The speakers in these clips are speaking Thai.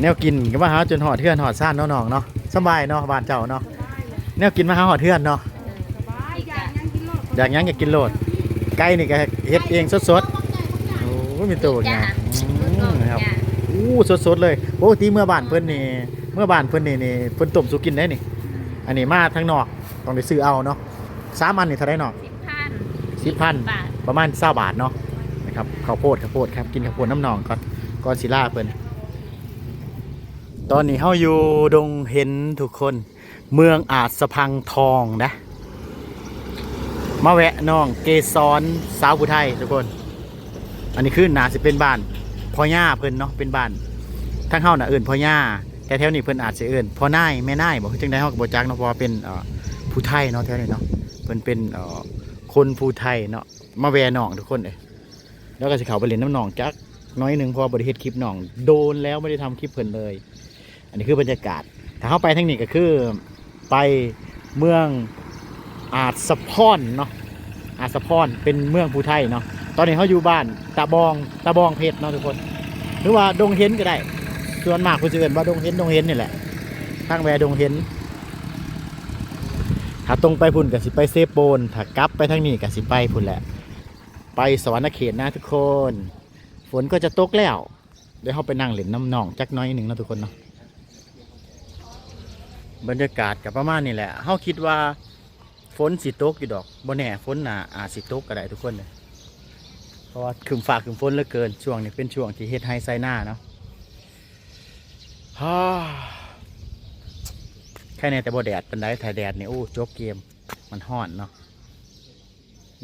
แนวกินก็มาหาจนหอดเทือนหอดซ่านเนาะน้องเนาะสบายเนาะบ้านเจ้าเนาะแนวกินมาหาหอดเทือนเนาะสบายอยากยังกินโลดอยากหยังอยากกินโลดไก่นี่ก็เฮ็ดเองสดๆโอ้มีตัวไงจ้าอืมนะครับอู้สดๆเลยปกติเมื่อบ้านเพิ่นนี่เมื่อบ้านเพิ่นนี่นี่เพิ่นต้มสุกินได้นี่ อันนี้มาทางนอกต้องไปซื้อเอาเนาะสามอันนี่เท่าไหร่เนาะสิบพันสิบพันบาทประมาณ20บาทเนาะนะครับข้าวโพดข้าวโพดครับกินข้าวโพดน้ำหนองก่อนก่อนสิลาเพิ่น ตอนนี้เฮาอยู่ดงเห็นทุกคน เมืองอาจสะพังทองนะ มาแวะน้องเกสรสาวผู้ไทยทุกคน อันนี้คือนาสิเป็นบ้านพ่อย่าเพิ่นเนาะเป็นบ้านทั้งเฮาน่ะเอิ้นพ่อย่าแต่แถวนี้เพิ่นอาจสิเอิ้นพ่อนายแม่นายบ่คือจังได๋เฮาก็บ่จักเนาะเพราะว่าเป็นเอ่อผู้ไทยเนาะแถวนี้เนาะเพิ่นเป็นเอ่อคนผู้ไทยเนาะมาแวะน้องทุกคนเอ้ยแล้วก็สิเข้าไปเล่นน้ำนองจักน้อยหนึ่งพราะว่าบ่ได้เฮ็ดคลิปน้อง โดนแล้วไม่ได้ทำคลิปเพิ่นเลย อันนี้คือบรรยากาศ ถ้าเข้าไปทางนี้ก็คือไปเมืองอาจสะพอนเนาะอาสะพรเป็นเมืองภูไทยเนาะตอนนี้เขาอยู่บ้านตาบองตาบองเพชรเนาะทุกคน หรือว่าดงเห็นก็ได้ ส่วนมากคุณจะเอินว่าดงเห็นดงเห็นนี่แหละทางแวดงเห็นถ้าตรงไปพุ่นกับสิไปเซโปนถ้ากลับไปทางนี้กับสิไปพุ่นแหละ ไปสวรรค์เขตนะทุกคน ฝนก็จะตกแล้วเดี๋ยวเขาไปนั่งเล่นน้ำหนองจักน้อยหนึ่งนะทุกคนเนาะ บรรยากาศกับประมาณนี้แหละเขาคิดว่าฝนสิตกอยู่ดอกบ่แน่ฝนน่ะอาจสิตกก็ได้ทุกคนเลยเพราะว่าคืมฝากคืมฝนเหลือเกินช่วงนี้เป็นช่วงที่เฮ็ดไฮไซหน้าเนาะฮ่าแค่ในแต่บ่แดดเป็นไดถ่ายแดดนี่โอ้จบเกมมันฮ้อนเนาะ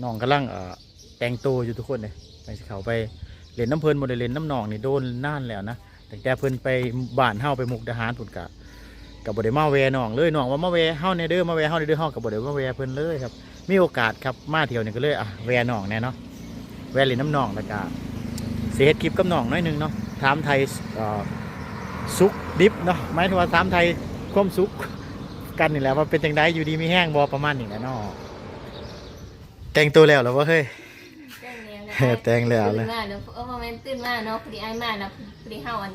น้องกำลังเอ่อแต่งตัวอยู่ทุกคนเลยไปสิเขาไปเล่นน้ำเพลินบ่ได้เล่นน้ำหนองนี่โดนน่านแล้วนะแต่แต่เพลินไปบ้านเฮาไปมุกดาหารพุ่นกะ กับบไดมาแวน้องเลยน้องว่ามาแวเฮาในเด้อมาแวเฮาในเด้อเฮากับบไดมาแวเพิ่นเลยครับมีโอกาสครับมาเที่ยวนี่ก็เลยอะแวน้องแน่เนาะแวเล่นน้ำน้องแล้วก็เสียคลิปกับน้องหน้อยหนึงเนาะถามไทยเอ่อสุกดิบเนาะหมายถึงว่าถามไทยความสุขกันนี่แหละว่าเป็นจังไดอยู่ดีมีแห้งบ่ประมาณนี้แหละเนาะแต่งตัวแล้วเหรอวะเฮ้ยแต่งแล้วเลยตื่นมาเนาะเออโมเมนต์ตื่นมาเนาะพอดีไอ้มาเนาะพอดีเฮาอัน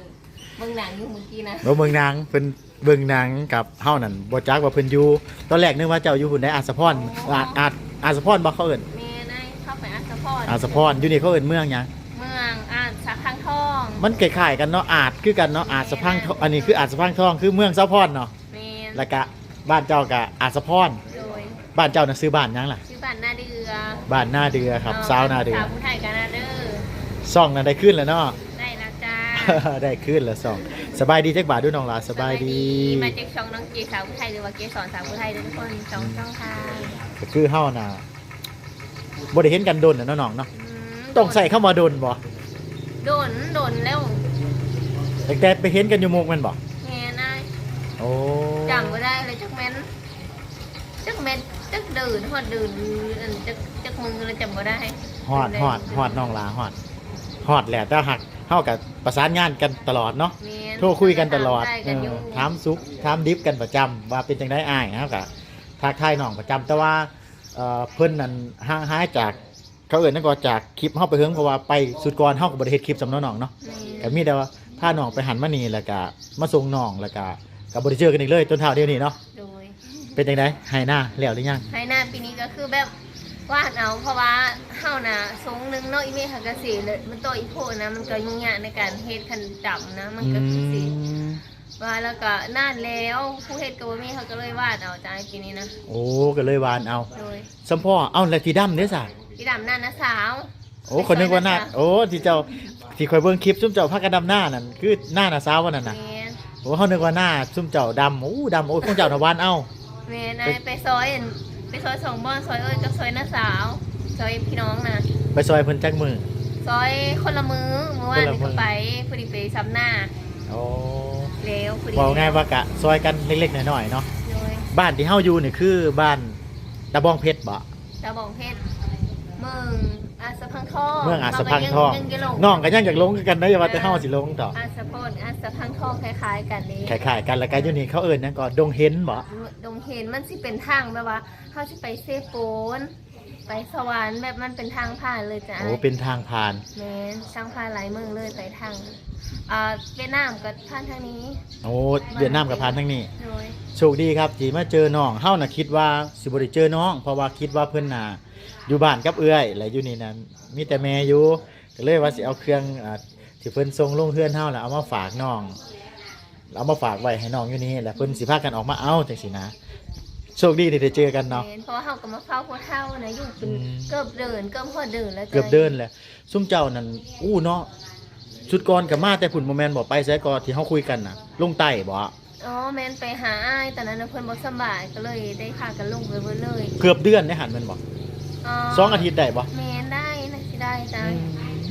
เบิ่งหนังอยู่เมื่อกี้นะเราเบิ่งหนังเพิ่นเบิ่งหนังกับเฮานั่นบ่จักว่าเพิ่นอยู่ตอนแรกนึกว่าเจ้าอยู่หุ่นได้อาสะพรอาจอาจอาสะพรบ่เขาเอิ้นแม่นายเข้าไปอัสสพรอาสะพรอยู่นี่เขาเอิ้นเมืองหยังเมืองอ่านสาขังทองมันคล้ายๆกันเนาะอาจคือกันเนาะอาจสะพังทองอันนี้คืออาจสะพังทองคือเมืองสะพรเนาะแม่นแล้วก็บ้านเจ้าก็อาจสะพรโดยบ้านเจ้าน่ะซื้อบ้านหยังล่ะชื่อบ้านนาเดือบ้านหน้าเดือครับสาวหน้าเดือสาวผู้ไทยกันนาเดือซ่องนั้นได้ขึ้นแล้วเนาะ ได้แล้วจ้าได้ขึ้นแล้วซ่องสบายดีจักบาทด้วยน้องหลาสบายดี มาจากช่องน้องเกสาวผู้ไทยหรือว่าเกสรสาวผู้ไทยทุกคนสองช่องทางก็คือเฮาน่ะบ่ได้เห็นกันดนน่ะเนาะน้องเนาะอืมต้องใส่เข้ามาดนบ่โดนโดนแล้วแต่แต่ไปเห็นกันอยู่หมุกแมันบ่แม่นายโอ้จำก็ได้เลยจักแม่นจักแม่นจักดื่นฮอดดื่นอันจักจักมือเลยจำก็ได้ฮอดฮอดฮอดน้องหลาฮอดฮอดแหละแต่หัก เฮากับประสานงานกันตลอดเนาะแม่นโทรคุยกันตลอดได้เอกันอยู่อถามซุกถามดิฟกันประจำว่าเป็นจังได้อ้ายเฮาก็ทักทายน้องประจำแต่ว่าเอ่อเพิ่นนั่นห่างหายจากเขาเอิ้นนั่นก็จากคลิปเฮาไปเฮิงเพราะว่าไปสุดก่อนเฮาก็บ่ได้เฮ็ดคลิปสำน้องๆเนาะ แม่ก็มีแต่ว่าพาน้องไปหันมานี่แล้วก็มาส่งน้องแล้วก็ก็บ่ได้เจอกันอีกเลยจนเท่าเดียวนี้เนาะโดยเป็นจังไดให้หน้าแล้วหรือยังให้หน้าปีนี้ก็คือแบบ วาดเอาเพราะว่าเฮาน่ะทรงหนึงเนาะอีเมฆกสีเลยมันตัวอีโพนะมันก็ยุ่งยากในการเฮ็ดคันดำนะมันก็คือสิมว่าแล้วก็นานแล้วผู้เฮ็ดก็บ่มีเขาก็เลยวาดเอาจ้าปีนี้นะโอ้ก็เลยวานเอาโดยสมพ่อเอ้าแล้วที่ดำเด้อซะพี่ดำนั่นนะสาวโอ้คนนึกว่าหน้าโอ้ที่เจ้าที่คอยเบิ่งคลิปซุ่มเจ้าพักกันดำหน้านั่นคือหน้าหน้าสาววันนั้นน่ะแม่นโอ้เขานึกว่าหน้าซุ่มเจ้าดำโอ้ดำโอ้ของเจ้าหน้าวานเอ้าแม่นายไปซอยอั่น ไปซอยสองบ่อนซอยเอ้ยกับซอยน้าสาวซอยพี่น้องนะไปซอยเพิ่นจักมือซอยคนละมือเมื่อวานคนละนี่มื้ก็อไปพอดีไปซ้ำหน้าโอ้แล้วพอดีบอกง่ายว่ากะซอยกันเล็กๆน้อยๆเนาะโดยบ้านที่เฮาอยู่นี่คือบ้านตะบองเพชรบ่ตาบองเพชรเมือง อาสะพังทองเมืองอาจสะพังทองยังยังลงน้องก็ยังอยากลงคือกันนะอย่าว่าแต่เฮาสิลงต่ออาสะพนอาสะพังทองคล้ายๆกันนี้คล้ายๆกันแล้วกันอยู่นี่เขาเอิ้นหยังก็ดงเห็นบ่ดงเห็นมันสิเป็นทางแบบว่าเขาสิไปเซโปนไปสวรรค์แบบมันเป็นทางผ่านเลยจ้ะโอ้เป็นทางผ่าน แม่นทางผ่านหลายเมืองเลยไปทาง อ่าเวียดนามกับท่านทางนี้โอ้เวียดนามกับพานทั้งนี้ โดยโชคดีครับที่มาเจอน้องเฮาน่ะคิดว่าสิบ่ได้เจอน้อง เพราะว่าคิดว่าเพิ่นน่ะอยู่บ้านกับเอื้อยและอยู่นี่นั้นมีแต่แม่อยู่ก็เลยว่าสิเอาเครื่องอ่าที่เพิ่นส่งลงเฮือนเฮาน่ะเอามาฝากน้องเอามาฝากไว้ให้น้องอยู่นี่แหละเพิ่นสิพากันออกมาเอาจังซี่นะโชคดีที่ได้เจอกันเนาะ แม่นเพราะว่าเฮาก็มาเฝ้าพ่อเฒ่านะอยู่เป็นอืม เกือบเดินเกือบพอเดินแล้วจ้ะเกือบเดินแหละซุ่มเจ้านั่นอู้เนาะ ชุดก่อนกับมาแต่ผุ่นโมแมนบอกไปไสก่อนที่เฮาคุยกันน่ะลงใต้บ่อ๋อแม่นไปหาอ้ายตอนนั้นน่ะเพิ่นบ่สำบายก็เลยได้พากันลงไปเบิดเลยเกือบเดือนได้หันแมันบ่อ๋อสองอาทิตย์ได้บ่แม่นได้นะสิได้จ้ะ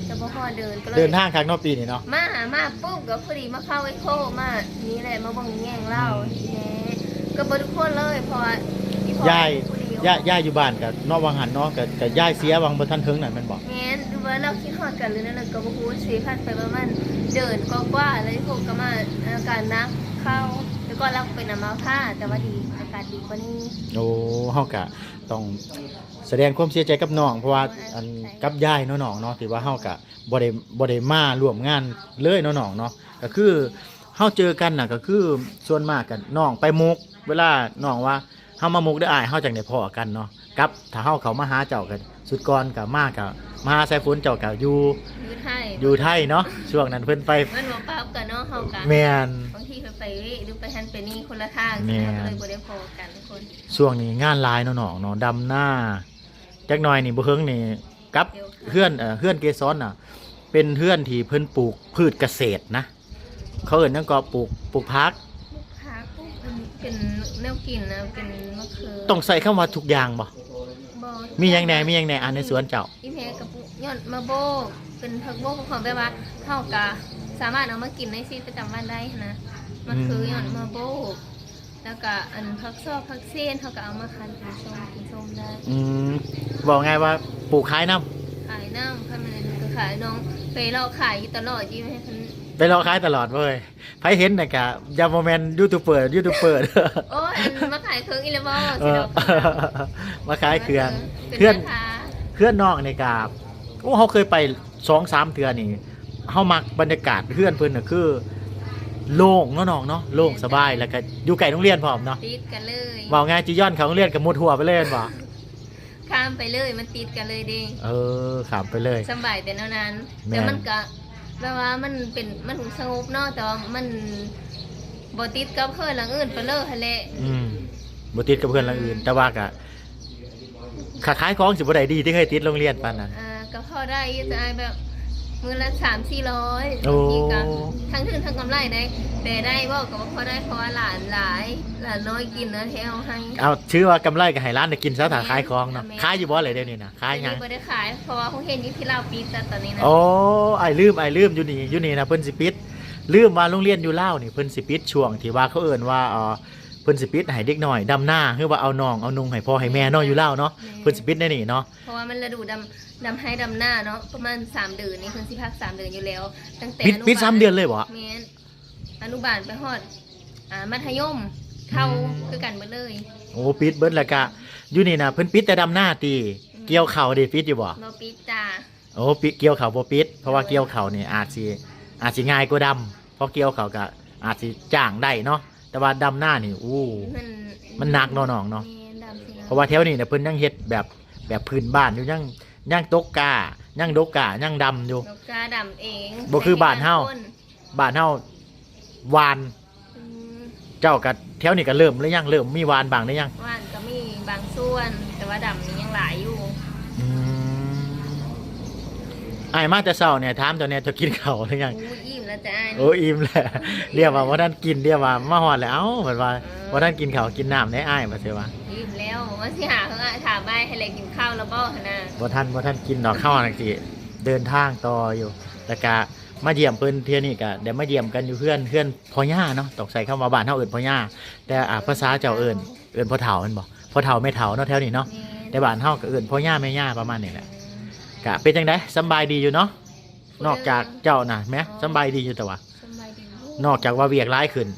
จะบ่พอเดินก็เลยเดินทางครั้งนอกปีนี่เนาะมาหามาปุ๊บก็พอดีมาเข้าไอโคมานี่แหละมาเบังแย่งเล่าแหมก็บ่ทุกคนเลยเพราะว่าอีพ่อยายผู้เดีว ย่าย่าอยู่บ้านกับนอกวังหันเนาะกับกับย่ายเสียวังบ่ทันถึงนั่นแมันบ่แม่นดู ว่าเราคิดฮอดกันหรือนั่นนะก็บ่ฮู้สิพันไปประมาณเดินกว่าๆแล้วพวกก็มาอาการนักเข้าแล้วก็รับเป็นอัมาพาตแต่ว่าดีอาการดีกว่านี้โอ้เฮาก็ต้องแสดงความเสียใจกับน้อง เพราะว่าอันกับย่ายเนาะน้องเนาะที่ว่าเฮาก็บ่ได้บ่ได้มาร่วมงานเลยเนาะน้องเนาะก็คือเฮาเจอกันน่ะก็คือส่วนมากกันน้องไปมุก เวลาน้องว่าเฮามามุกได้อายเฮาจังได้พอกันเนาะกับถ้าเฮาเขามาหาเจ้ากันสุดก่อนก็มาก็ มาหาสายฝนเจ้าก็อยู่ยืดให้อยู่ไทยเนาะช่วงนั้นเพิ่นไปมันบ่ปรับกันเนาะเฮากันแม่นบางทีเพิ่นไปเว้ยหรือไปหันไปนี่คนละทางแม่นก็เลยบ่ได้พอกันคนช่วงนี้งานหลายเนาะน้องเนาะดำหน้าจักหน่อยนี่บ่เฮิงนี่กับเดี๋ยวค่ะเฮือนเอ่อเฮือนเกสรน่ะ เป็นเฮือนที่เพิ่นปลูกพืชเกษตรนะ เขาเอิ้นหยังก็ปลูกปลูกผักผักเป็นเป็นแนวกินนะเป็นมะเขือต้องใส่คำว่าทุกอย่างบ่บ่มีหยังแหน่มีหยังแหน่อันในสวนเจ้าอีแพกับปุ ยอดมะโบกเป็นผักโบกของแบบว่าเฮากะสามารถเอามากินในชีวิตประจำวันได้นะมันคือยอดมะโบกแล้วก็อันผักซอกผักเส้นเฮาก็เอามาคั้นกินส้มกินส้มได้อืมบอกไงว่าปลูกขายน้ำขายน้ำคันมันก็ขายน้องไปเราขายอยู่ตลอดยี่ให้คันไปรอขายตลอดเว้ยไผเห็นน่ะกะยามโมเมนต์ยูทูบเบอร์ยูทูบเบอร์โอ้ยอันมาขายเครื่องอีเลเวอเอสิอเรามาขายเครื่องเป็นเครื่องแม่ค้าเพื่อนนอกในกาบ โอ้เขาเคยไปสองสามเทือนี่เขามักบรรยากาศเพื่อนเพื่อนน่ะคือโล่งเนาะน้องเนาะโล่งสบายแล้วก็อยู่ไกลโรงเรียนพร้อมเนาะติดกันเลยบอกไงจีย้อนเขาโรงเรียนกับมุดหัวไปเลยบ่ข้ามไปเลยมันติดกันเลยเด้เออขามไปเลยสำบายแต่เท่านั้นแม่นแต่มันก็แปลว่ามันเป็นมันสงบเนาะแต่ว่ามันบ่ติดกับเพื่อนหลังอื่นไปเลยหั่นแหละอืมบ่ติดกับเพื่อนหลังอื่น แต่ว่าก็ขาขายของสิบ่ได้ดีที่เคยติดโรงเรียนปานนั้น อ่าก็พอได้อยู่แต่แบบมือละสามสี่ร้อยโอ้ บางทีก็ทั้งถึงทั้งกำไรได้แต่ได้บ่ก็บ่พอได้เพราะว่าหลานหลายหลานน้อยกินนะแถวให้เอาชื่อว่ากำไรกับให้ร้านได้กินซะถ้าขายของเนาะแม่นขายอยู่บ่เลยเดี๋ยวนี้นะขายหยังอันนี้บ่ได้ขายเพราะว่าเขาเห็นอยู่ที่เราวปีแต่ตอนนี้นะโอ้ไอ้ลืมไอ้ลืมอยู่นี่อยู่นี่นะเพิ่นสิปิดลืมว่าโรงเรียนอยู่ลาวนี่เพิ่นสิปิดช่วงที่ว่าเขาเอิ้นว่าเออเพิ่นสิปิดให้เด็กน้อยดำหน้าคือว่าเอาน้องเอานุ่งให้พ่อให้แม่เนาะอยู่ลาวเนาะเพิ่นสิปิดในนี่เนาะเพราะว่ามันฤดูดำ ดำให้ดำหน้าเนาะประมาณสามเดือนนี่เพิ่นสิพักสามเดือนอยู่แล้ว ตั้งแต่ปิดนุบาลปิดสามเดือนเลยบ่ แม่นอนุบาลไปฮอดอ่ามัธยมเข้าอืมคือกันเบิดเลยโอ้ปิดเบิดแล้วก็อยู่นี่นะเพิ่นปิดแต่ดำหน้าตีเกี่ยวเข่าวดิปิดอยู่บ่บ่ปิดจ้าโอ้ปิดเกี่ยวเข่าวบ่ปิด เพราะว่าเกี่ยวเข่าวนี่อาจสิอาจสิง่ายกว่าดำเพราะเกี่ยวเข่าวก็อาจสิจ้างได้เนาะแต่ว่าดำหน้านี่อู้มันมันหนักเนาะน้องเนาะ แม่ดำสิเพราะว่าแถวนี้เนี่ยเพิ่นยังเฮ็ดแบบแบบพื้นบ้านอยู่ยัง ยังตกกายังดกกายังดำอยู่ นกกาดำเองบ่คือบ้านเฮาคนบ้านเฮาวานอืมเจ้าก็แถวนี้ก็เริ่มหรือยังเริ่มมีวานบางหรือยัง ว่านก็มีบางส่วน แต่ว่าดำนี่ยังหลายอยู่ อืม อ้ายมาแต่เช้าเนี่ยถามเจ้าเนี่ยเจะกินข้าวหรือยัง อู้อิ่มแล้วจ้าโอ้อิ่มแหละเรียกว่าบ่ทันกินเรียกว่ามาฮอดแล้วเอ้าเพิ่นว่าบ่ทันกินข้าวกินน้ำได้อ้ายว่าซื่อว่าอิ่มแล้วว่าสิหาเขาถามไปให้เลยกินข้าวแล้วบ่หั่นน่ะบ่ทันบ่ทันกินดอกข้าวจังซี่เดินทางต่ออยู่แล้วก็มาเยี่ยมเพิ่นเที่ยนี่ก็เดี๋ยวมาเยี่ยมกันอยู่เพื่อนเพื่อนพ่อย่าเนาะต้องใส่คำว่าบ้านเฮาเอิ้นพ่อย่าแต่อ่าภาษาเจ้าเอิ้นเอิ้นพ่อเฒ่าแม่นบ่พ่อเฒ่าแม่เฒ่าเนาะแถวนี้เนาะแม่แต่บ้านเฮาก็เอิ้นพ่อย่าแม่ย่าประมาณนี้แหละ ก็เป็นจังได๋สำบายดีอยู่เนาะนอกจากเจ้าน่ะแหมสำบายดีอยู่แต่ว่าสำบายดีนอกจากว่าเวียกร้ายขึ้น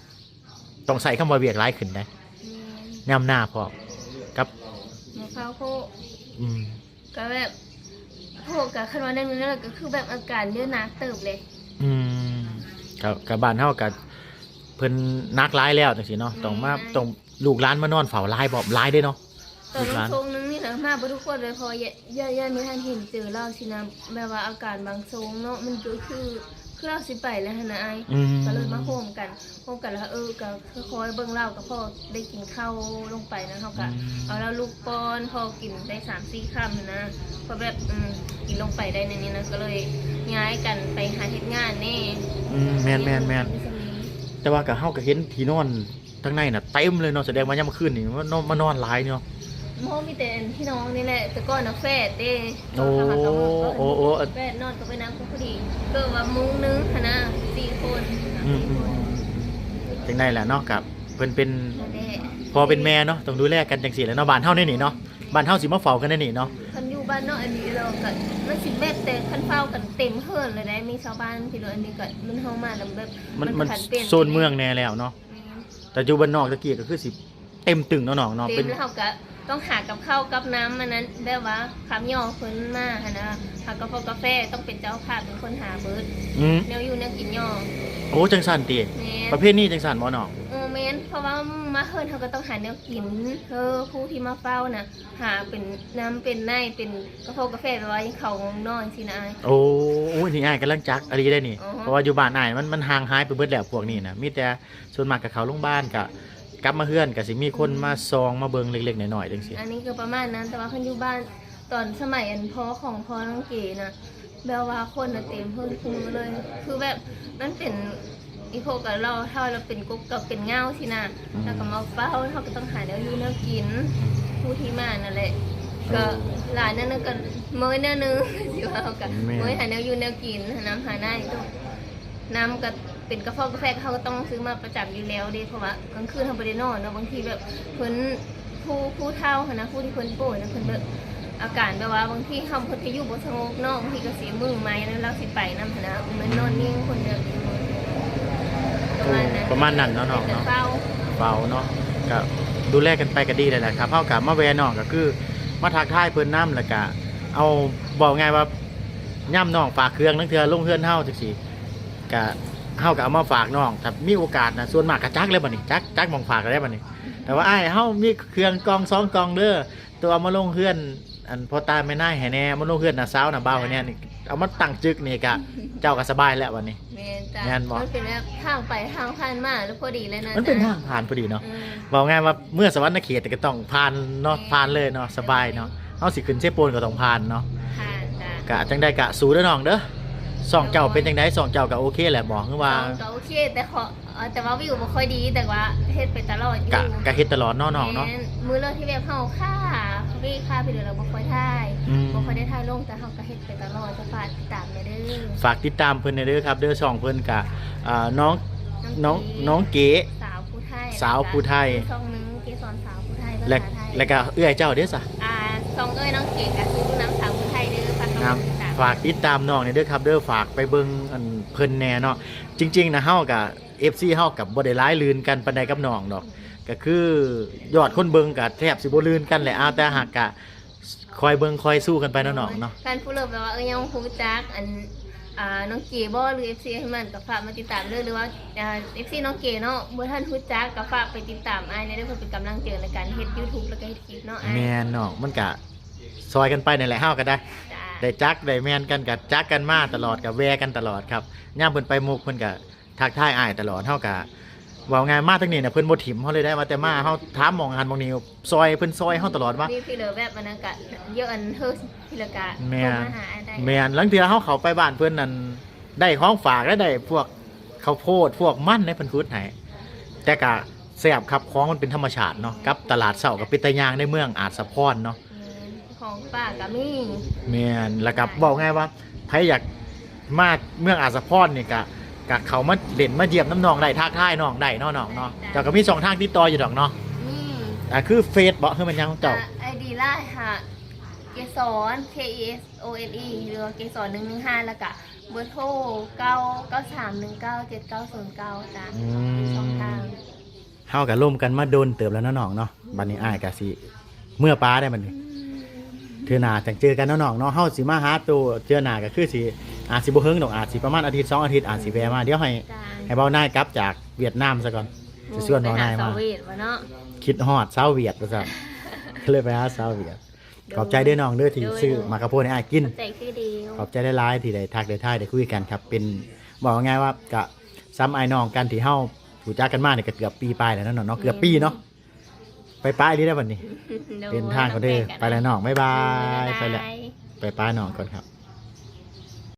ต้องใส่คำว่าเวียกร้ายขึ้นได้แม่ย่ำหน้าพร้อมกับมาเฝ้าโคอืมก็แบบโคกับคันว่านั่นนั่นก็คือแบบอาการเยอะหนักเติบเลยอืมกับกับบ้านเฮากับเพิ่นนักร้ายแล้วจังซี่เนาะต้องมาต้องลูกหลานมานอนเฝ้าลายบ่ลายได้เนาะ ตอนลูกหลานทรงนึงนี่นะมาบ่ทุกคนเลยเพอย่าย่าไม่ทันเห็นเจอเราสินะแบบว่าอาการบางทรงเนาะมันก็คือคือเราสิไปแล้วหั่นนะไอ้อืมก็เลยมาโฮมกันโฮมกันแล้วเออก็คอยเบิ่งเล่ากับพ่อได้กินข้าวลงไปนะเขาก็เอาแล้วลูกป้อนพอกินได้สามสี่คำนะพอแบบอืมกินลงไปได้ในนี้นะก็เลยย้ายกันไปหาเฮ็ดงานแน่อืมแม่นแม่นแม่นแต่ว่าก็เฮาก็เห็นที่นอนทั้งในน่ะเต็มเลยเนาะแสดงว่ายามมื้อคืนนี่มันนอนมานอนหลายเนาะ โมมีแต่พี่น้องนี่แหละแต่ก่อนนะแฟดเด้โอ้โอ้โอ้แฟดนอนกับไปน้ำก็พอดีก็ว่ามุ้งนึงคณะสี่คนอืมอืมอืมจังได๋แหละเนาะกับเพิ่นเป็นนั่นแหละพอเป็นแม่เนาะต้องดูแลกันจังซี่แหล้วเนาะบ้านเฮานี่นี่เนาะบ้านเฮาสิมาเฝ้ากันได้นี่เนาะคันอยู่บ้านเนาะอันนี้เราก็มันสิแบบแต่คันเฝ้ากันเต็มเฮิรนเลยได้มีชาวบ้านที่เราอันนี้ก็มันเฮามาแล้วแบบมันมันผัเปลี่ยโซนเมืองแน่แล้วเนาะแต่อยู่บ้านนอกตะกี้ก็คือสิเต็มตึงเนาะน้องเนาะเต็เป็มนแล้วเขาก็ ต้องหากับข้าวกับน้ำมันนั้นแบบว่าคำย่อคนมาหั้นนะหากาแฟกาแฟต้องเป็นเจ้าภาพเป็นคนหาเบิร์ดอืมแนวอยู่แนวกินย่อโอ้จังซั่นติแม่ประเภทนี้จังซั่นบ่น้องโอเมนเพราะว่ามาเฮิรนเขาก็ต้องหาแนวกินเธอผู้ที่มาเฝ้านะหาเป็นน้ำเป็นไนเป็นกาแฟกาแฟแบบว่าเขางงนอนสินะ โอ้โอ้ยนี่อ้ายกำลังจักอะไรได้นี่ อ๋อ เพราะว่าอยู่บ้านอ้ายมันมันห่างหายไปเบิดแล้วพวกนี้นะมีแต่ส่วนมากกับเขาโรงพยาบาลกะ กลับมาเฮือนก็สิมีคนมาซองมาเบิ่งเล็กๆน้อยๆจังซี่อันนี้ก็ประมาณนั้น แต่ว่าคนอยู่บ้านตอนสมัยอันพ่อของพ่อน้องเก๋นะแบบว่าคนน่ะเต็มเพิ่นคุมเลย คือแบบมันเป็นอีโคกับเราเท่าเราเป็นกุ๊กกับเป็นเงาสินะแล้วก็มาเฝ้าเขาก็ต้องหาแนวอยู่แนวกินผู้ที่มานั่นแหละก็หลานนั่นนะก็เมื่อยแนวนึงสิว่าเขาก็เมื่อยหาแนวอยู่แนวกินหาน้ำหาหน้าอยู่ต้องน้ำก็ เป็นกาแฟกาแฟเขาก็ต้องซื้อมาประจำอยู่แล้วเดิเพราะว่ากลางคืนเขาไม่ได้นอนเนาะบางทีแบบเพิ่นผู้ผู้เฒ่าหั้นนะผู้ที่เพิ่นป่วยนะเพิ่นแบบอาการแบบว่าบางทีเขาเพิ่นก็อยู่บ่สงบเนาะบางทีก็เสียมือไม้แล้วเราสิไปนำหั้นนะเหมือนนอนนิ่งคนเดียวอยู่ประมาณนั้นประมาณนั้นเนาะน้องแต่เนาะ เฝ้า เบาเนาะก็ดูแลกันไปก็ดีเลยแหละครับเฮากับมาแวะน้องก็คือมาทักทายเพิ่นน้ำแล้วก็เอาบอกไงว่าย่ำน้องฝากเครื่องนั่งเทือลงเฮือนเฮาจังซี่ก็ เฮาก็เอามาฝากน้องถ้ามีโอกาสนะส่วนมากก็จักเลยบัดนี้จักจักหมองฝากก็ได้บัดนี้ แต่ว่าอ้ายเฮามีเครื่องกองสองกองเด้อตัวเอามาลงเฮือนอันพ่อตาแม่นายให้แน่มาลงเฮือนน่ะสาวน่ะบ่าวให้แน่นี่เอามาตั้งจึกนี่ก็เจ้าก็สบายแล้ววันนี้ แม่นจ้ะแม่นบ่ มันเป็นแบบทางไปทางผ่านมาแล้วพอดีเลยนะมันเป็นจ๊ะทางผ่านพอดีเนาะ อืม บอกง่ายว่าเมื่อสวรรค์เขตก็ต้องผ่านเนาะผ่านเลยเนาะสบายเนาะเอาสิขึ้นเชฟโปนก็ต้องผ่านเนาะผ่านจ้ะกะจังได้กะสู้เด้อน้องเด้อ สองเจ้าเป็นจังไดสองเจ้าก็โอเคแหละบอกคือว่าก็โอเคแต่ขอเอ่อแต่ว่าวิวบ่ค่อยดีแต่ว่าเฮ็ดไปตลอดอยู่กะกะเฮ็ดตลอดเนาะน้องเนาะ แม่มือเลิกที่แบบเฮาค่าวิค่าไปเดือนเราบ่ค่อยถ่ายอืม บ่ค่อยได้ถ่ายลงแต่เฮาก็เฮ็ดไปตลอดจะฝากติดตามแม่เด้อฝากติดตามเพิ่นเด้อครับเด้อช่องเพิ่นกะอ่าน้องน้องน้องเก๋ สาวผู้ไทยสาวผู้ไทย ช่องหนึงเกสรสาวผู้ไทยภาและษาไทยและก็เอื้อยเจ้าเด้อซะ อ่าซองเอ้ยน้องเก๋ก็คือน้ำสาวผู้ไทยเด้อฝากครับติดตาม ฝากติดตามน้องนี่เด้อครับเด้อฝากไปเบิ่งอันเพิ่นแน่เนาะจริง ๆ นะเฮากับ FC เฮากับบ่ได้ร้ายลืนกันปานใดกับน้องดอก ก็คือยอดคนเบิ่งก็แทบสิบ่ลืนกันแหละเอาแต่หากกะคอยเบิ่งคอยสู้กันไปเนาะน้องเนาะการผู้เลิฟแบบว่าเอ้ยยังฮู้จักอันอ่าน้องเก๋บ่หรือ FC ให้มันก็ฝากมาติดตามเด้อหรือว่าอ่า FC น้องเก๋เนาะบ่ทันฮู้จักก็ฝากไปติดตามอ้ายในเด้อเพื่อเป็นกำลังใจในการเฮ็ด YouTube แล้วก็เฮ็ดคลิปเนาะอ้าย แม่นน้องมันก็ซอยกันไปนั่นแหละเฮาก็ได้จ้า ได้จักได้แม่นกันก็จักกันมาตลอดก็แวกันตลอดครับย่ามเพิ่นไปมุกเพิ่นก็ทักทายอ้ายตลอดเฮาก็เว้าง่ายมาทั้งนี้น่ะเพิ่นบ่ถิ่มเฮาเลยได้มาแต่มาเฮาถามหมองหันหมองนี้ซอยเพิ่นซอยเฮาตลอดว่า นี่พี่เหลือแบบมันนก็เยอะอันเฮ้อพี่เหลือกะแม่ โทรมาหาอ้ายได้แม่นหลังเทื่อเฮาเข้าไปบ้านเพิ่นนั่นได้ของฝากและได้พวกข้าวโพดพวกมันในเพิ่นคุดให้แต่ก็แซ่บครับของมันเป็นธรรมชาติเนาะกับตลาดเช้ากับปิตะยางในเมืองอาจสะพรเนาะแม่น ของป้าก็มีแม่นแล้วก็บอกง่ายว่าใครอยากมาเมืองอาจสะพรนี่ก็ก็เขามาเล่นมาเยี่ยมน้ำนองได้ทักทายน้องได้เนาะน้องเนาะเจ้าก็มีสองทางติดต่ออยู่ดอกเนาะมีอ่าคือเฟซบ่คือมันยังของเจ้าไอดีไล่ค่ะ เกสร K E S O N E หรือว่าเกสร115แล้วก็เบอร์โทร9 9 3 1 9 7 9 0 9จ้ะอืช่องทางเฮาก็ร่วมกันมาโดนเติบแล้วเนาะน้องเนาะบัดนี้อ้ายก็สิเมื่อป้าได้บัดนี้ เทื่อหน้าจังเจอกันเนาะน้องเนาะเฮาสิมาหาตัวเทื่อหน้าก็คือสิอาจสิบ่เฮิงดอกอาจสิประมาณอาทิตย์สองอาทิตย์อาจสิแวะมาเดี๋ยวให้จ้าให้เบานายกลับจากเวียดนามซะก่อนสิชวนเบานายไปหมาสเวทวะเนาะคิดฮอดเซาเวียดว่าซั่นก็เลยไปหาเซาเวียดขอบใจเด้อน้องเด้อที่ซื้อมากระโพดให้อ้ายกินใจคือเดียวขอบใจได้หลายๆที่ได้ทักได้ทายได้คุยกันครับ เป็นบอกง่ายๆว่ากะซ้ำไอ้ายน้องกันที่เฮาถูกจักกันมาเนี่ยก็เกือบปีปลายแล้วเนาะเนาะเกือบปีเนาะ ไปป้ายนี่ได้วันนี้โดยเป็นทางก็เด้อไปแล้วน้องบ๊ายบายไปบ๊ายแล้วบายไปป้ายน้องก่อนครับ